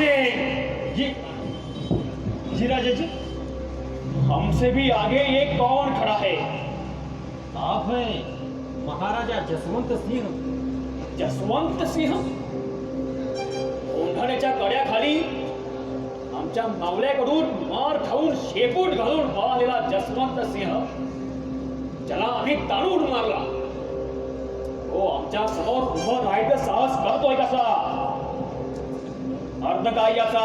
राम सिंह जी राजा जी हमसे भी आगे ये कौन खड़ा है? आप हैं महाराजा जसवंत सिंह। जसवंत सिंह? कोंढाण्याच्या कड्याखाली आमच्या मावल्याकडून मार खाऊन शेपूट घालून पळालेला जसवंत सिंह. ज्याला आम्ही ताणून मारला. तो आमच्यासमोर उभं राहायचं साहस करतोय कसा? अर्थ काय याचा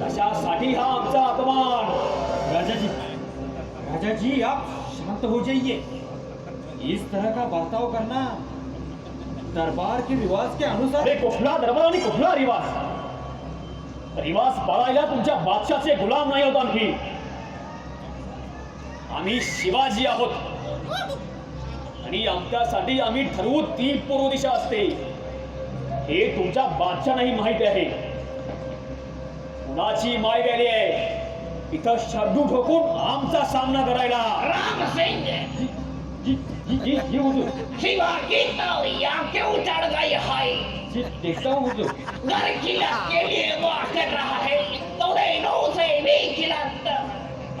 तशासाठी हा आमचा अपमान? राजाजी राजाजी आप शांत हो जाइए. इस तरह का बर्ताव करना दरबार के रिवाज के अनुसार अरे कुठला दरबार आणि कुठला रिवाज? रिवाज पाळायला तुमच्या बादशाचे गुलाम नाही होत आणखी. आम्ही शिवाजी आहोत. आणि आमच्यासाठी आम्ही ठरवू ती पूर्व दिशा असते. हे तुमच्या बादशाह माहिती आहे. कुणाची माय गेली आहे? इथं शब्दू ठोकून आमचा सामना करायला. है हूँ. है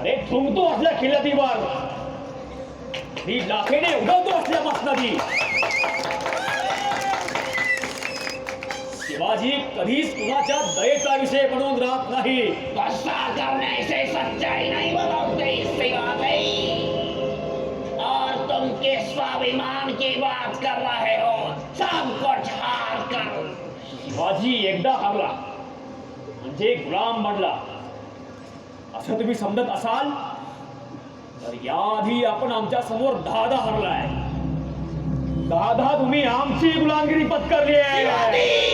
अरे थुंकतो असल्या खिल्लतीवर मी लाखेने उडवतो असल्या मसनदी. शिवाजी कधीच कुणाच्या दयेचा विषय बनवून राहत नाही. गुस्सा करने से सच्चाई नहीं बदलती शिवा भाई और तुम किस स्वाभिमान की बात कर रहे हो सब कुछ हार कर। शिवाजी एकदा हारला म्हणजे गुलाम बनला. असं तुम्ही समजत असाल? तर याआधी आपण आमच्या समोर दहा दहा हरलाय. दहा तुम्ही आमची गुलामगिरी पत्करली आहे.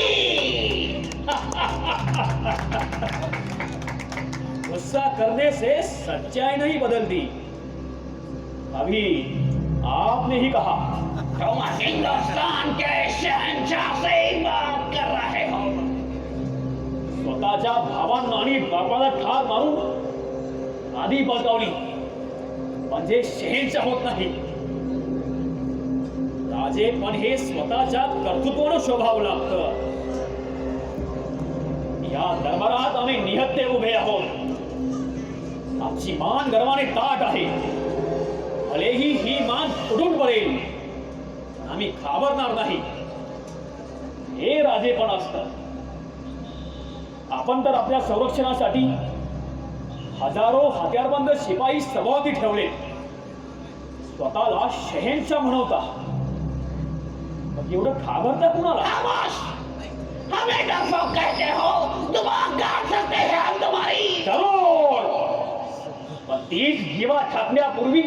गुस्सा करने से सच्चाई नहीं बदलती। अभी आपने ही कहा, तुम हिंदुस्तान के शहनशाह से ही बात कर रहे हो। स्वतःच्या आणि बापाला ठार मारून आधी बळकावली, म्हणजे शहेंच्या होत नाही. राजे पण हे स्वतःच्या कर्तृत्वानं शोभावं लागतं. या दरबारात आम्ही निहत्ते उभे आहोत. आमची मान गर्वाने ताट आहे. भलेही ही मान उडून पडेल आम्ही घाबरणार नाही. हे राजेपण असतं. आपण तर आपल्या संरक्षणासाठी हजारो हत्यारबंद शिपाई सभावती ठेवले. स्वतःला शहेनशा म्हणवता एवढं घाबरता कुणाला? पण तीच जीवा छापण्यापूर्वी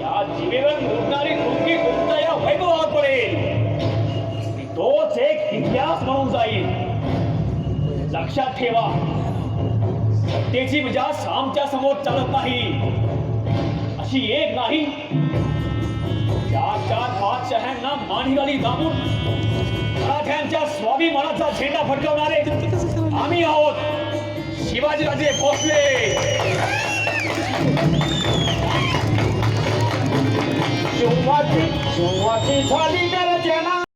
या जीवेवर मोडणारी कृती तुमच्या या वैभवावर पडेल. तोच एक इतिहास म्हणून जाईल लक्षात ठेवा सत्तेची मिजाज आमच्यासमोर चालत नाही. अशी एक नाही चार चार पाच शहरांना मानगाली दाबून मराठ्यांच्या स्वाभिमानाचा झेंडा फडकवणारे आम्ही आहोत शिवाजीराजे भोसले. 中华之川里。